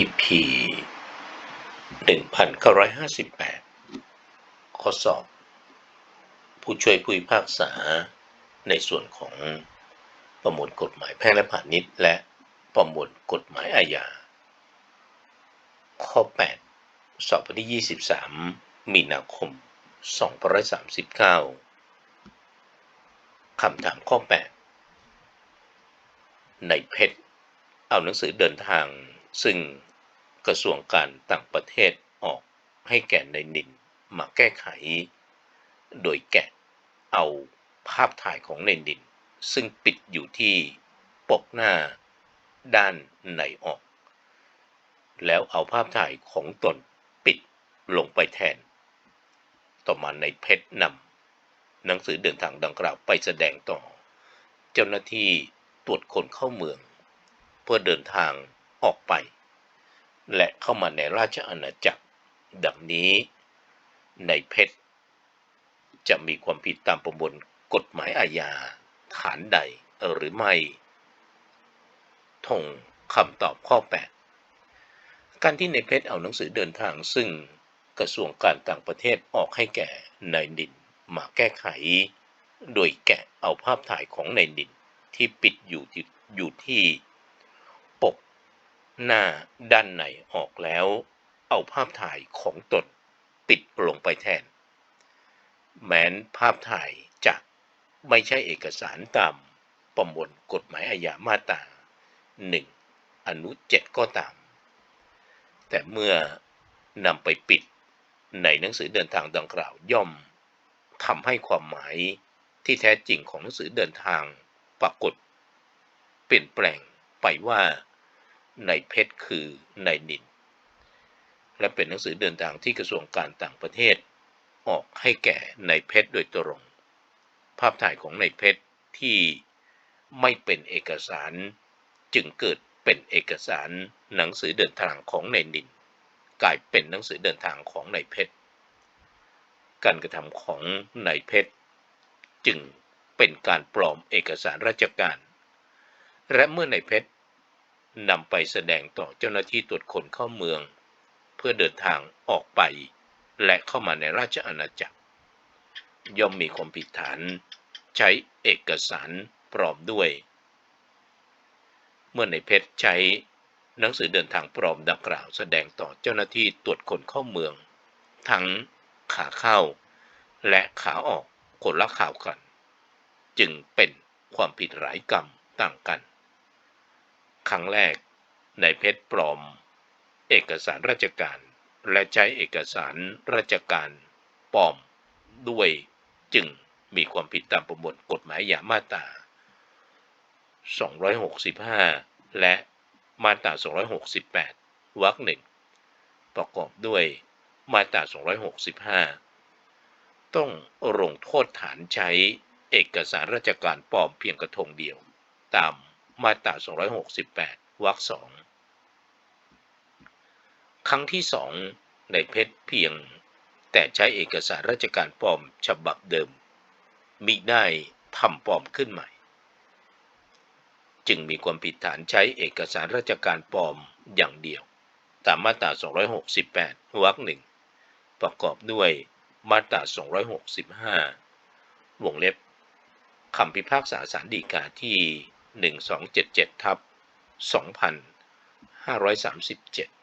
EP 1958 ข้อสอบ ผู้ช่วยผู้พิพากษา ในส่วนของประมวลกฎหมายแพ่งและพาณิชย์ และประมวลกฎหมายอาญา ข้อ 8 สอบวันที่ 23 มีนาคม 2539 คำถามข้อ 8 ในเพชร เอาหนังสือเดินทาง ซึ่งกระทรวงการต่างประเทศออกให้แก่ในนินมาแก้ไข โดยแกะเอาภาพถ่ายของในนิน ซึ่งปิดอยู่ที่ปกหน้าด้านในออก แล้วเอาภาพถ่ายของตนปิดลงไปแทน ต่อมาในเพชรนำหนังสือเดินทางดังกล่าวไปแสดงต่อ เจ้าหน้าที่ตรวจคนเข้าเมือง เพื่อเดินทาง ออกไป และเข้ามาในราชอาณาจักร ดังนี้ ในเพชร จะมีความผิดตามประมวลกฎหมายอาญา ฐานใดหรือไม่ทงคำตอบข้อ 8 การที่ในเพชรเอาหนังสือเดินทางซึ่งกระทรวงการต่างประเทศออกให้แก่นายนินมาแก้ไข โดยแกะเอาภาพถ่ายของนายนินที่ปิดอยู่ที่อยู่ที่ หน้าด้านในออกแล้ว เอาภาพถ่ายของตนปิดลงไปแทน แม้นภาพถ่ายจะไม่ใช่เอกสารตามประมวลกฎหมายอาญามาตรา1อนุ7ก็ตาม แต่เมื่อนำไปปิดในหนังสือเดินทางดังกล่าวย่อมทำให้ความหมายที่แท้จริงของหนังสือเดินทางปรากฏ เปลี่ยนแปลงไปว่า ในเพชรคือในนิน และเป็นหนังสือเดินทางที่กระทรวงการต่างประเทศ ออกให้แก่ในเพชรโดยตรง ภาพถ่ายของในเพชรที่ไม่เป็นเอกสารจึงเกิดเป็นเอกสารหนังสือเดินทางของในนิน กลายเป็นหนังสือเดินทางของในเพชรการกระทำของในเพชรจึงเป็นการปลอมเอกสารราชการ และเมื่อในเพชร นำไปแสดงต่อเจ้าหน้าที่ตรวจคนเข้าเมือง เพื่อเดินทางออกไป และเข้ามาในราชอาณาจักร ย่อมมีความผิดฐาน ใช้เอกสารปลอมด้วย เมื่อในเพชรใช้หนังสือเดินทางปลอมดังกล่าวแสดงต่อเจ้าหน้าที่ตรวจคนเข้าเมือง ทั้งขาเข้า และขาออกคนละข่าวกัน จึงเป็นความผิดหลายกรรมต่างกัน ครั้งแรกในเพชรปลอม เอกสารราชการ และใช้เอกสารราชการปลอมด้วยจึงมีความผิดตามประมวลกฎหมายยามาตรา265 และมาตรา 268 วรรคหนึ่งประกอบด้วยมาตรา 265 ต้องลงโทษฐานใช้เอกสารราชการปลอมเพียงกระทงเดียว ตาม มาตรา 268 วรรคสองครั้งที่สองในเพชรเพียง แต่ใช้เอกสารราชการปลอมฉบับเดิม มิได้ทำปลอมขึ้นใหม่ จึงมีความผิดฐานใช้เอกสารราชการปลอมอย่างเดียว ตามมาตรา 268 วรรคหนึ่งประกอบด้วยมาตรา 265 วงเล็บคำพิพากษาสารดีกาที่ 1277ทับ2537